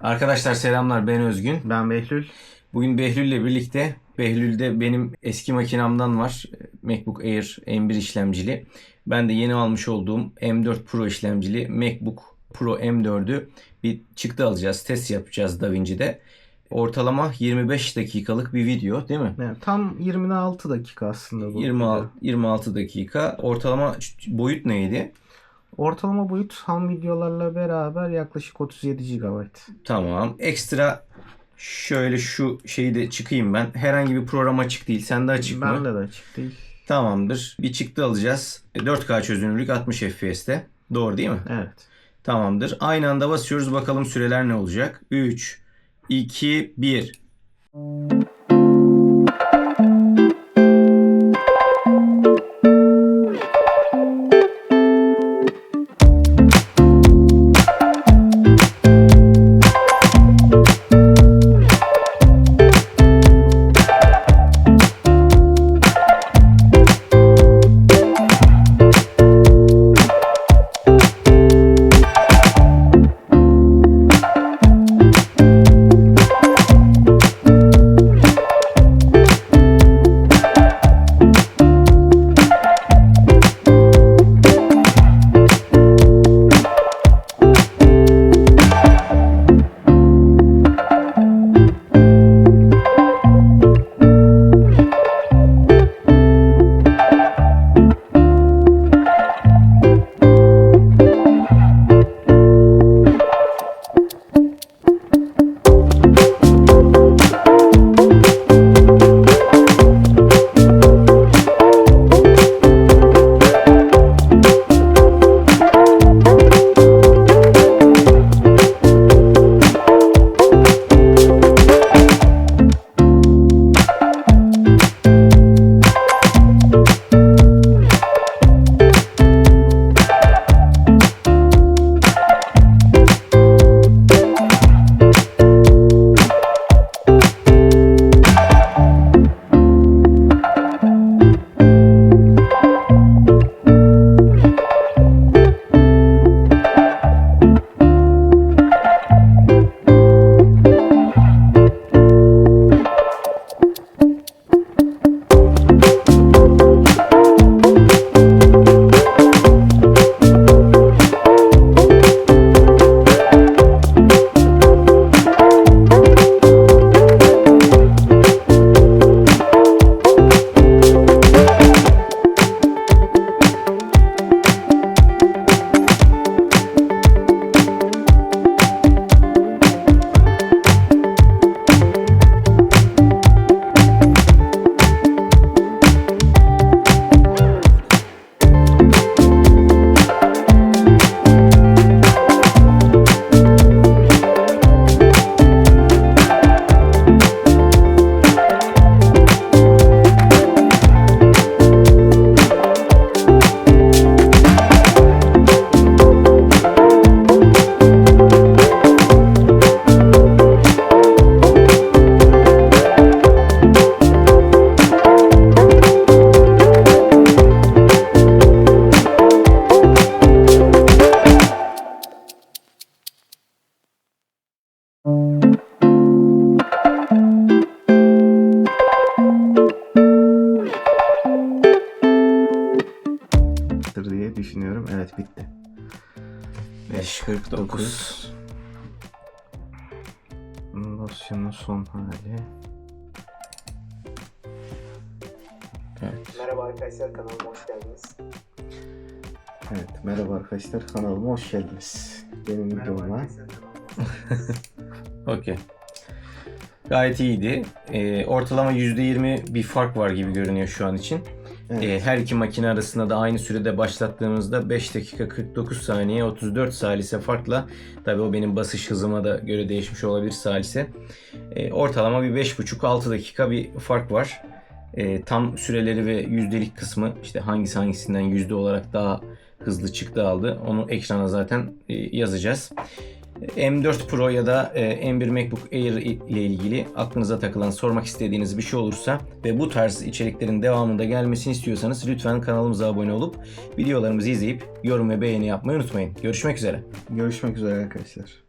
Arkadaşlar selamlar ben Özgün. Ben Behlül. Bugün Behlül'le birlikte Behlül'de benim eski makinamdan var. MacBook Air M1 işlemcili. Ben de yeni almış olduğum M4 Pro işlemcili MacBook Pro M4'ü bir çıktı alacağız. Test yapacağız DaVinci'de. Ortalama 25 dakikalık bir video değil mi? Yani tam 26 dakika aslında bu. 26, 26 dakika. Ortalama boyut neydi? Ortalama boyut ham videolarla beraber yaklaşık 37 GB. Tamam. Ekstra şöyle şu şeyi de çıkayım ben. Herhangi bir program açık değil. Sende açık mı? Bende de açık değil. Tamamdır. Bir çıktı alacağız. 4K çözünürlük 60 FPS'te. Doğru değil mi? Evet. Tamamdır. Aynı anda basıyoruz. Bakalım süreler ne olacak? 3, 2, 1. Dır diye düşünüyorum. Evet bitti. 5.49. Dosyanın son hali. Evet. Merhaba arkadaşlar kanalıma hoş geldiniz. Evet merhaba arkadaşlar kanalıma hoş geldiniz. Benim videoma. Okey. Gayet iyiydi. Ee, ortalama %20 bir fark var gibi görünüyor şu an için. Evet. Ee, her iki makine arasında da aynı sürede başlattığımızda 5 dakika 49 saniye 34 salise farkla tabi o benim basış hızıma da göre değişmiş olabilir salise. Ee, ortalama bir 5,5-6 dakika bir fark var. Ee, tam süreleri ve yüzdelik kısmı işte hangisi hangisinden yüzde olarak daha hızlı çıktı aldı onu ekrana zaten e, yazacağız. M4 Pro ya da e, M1 MacBook Air ile ilgili aklınıza takılan, sormak istediğiniz bir şey olursa ve bu tarz içeriklerin devamında gelmesini istiyorsanız lütfen kanalımıza abone olup videolarımızı izleyip yorum ve beğeni yapmayı unutmayın. Görüşmek üzere. Görüşmek üzere arkadaşlar.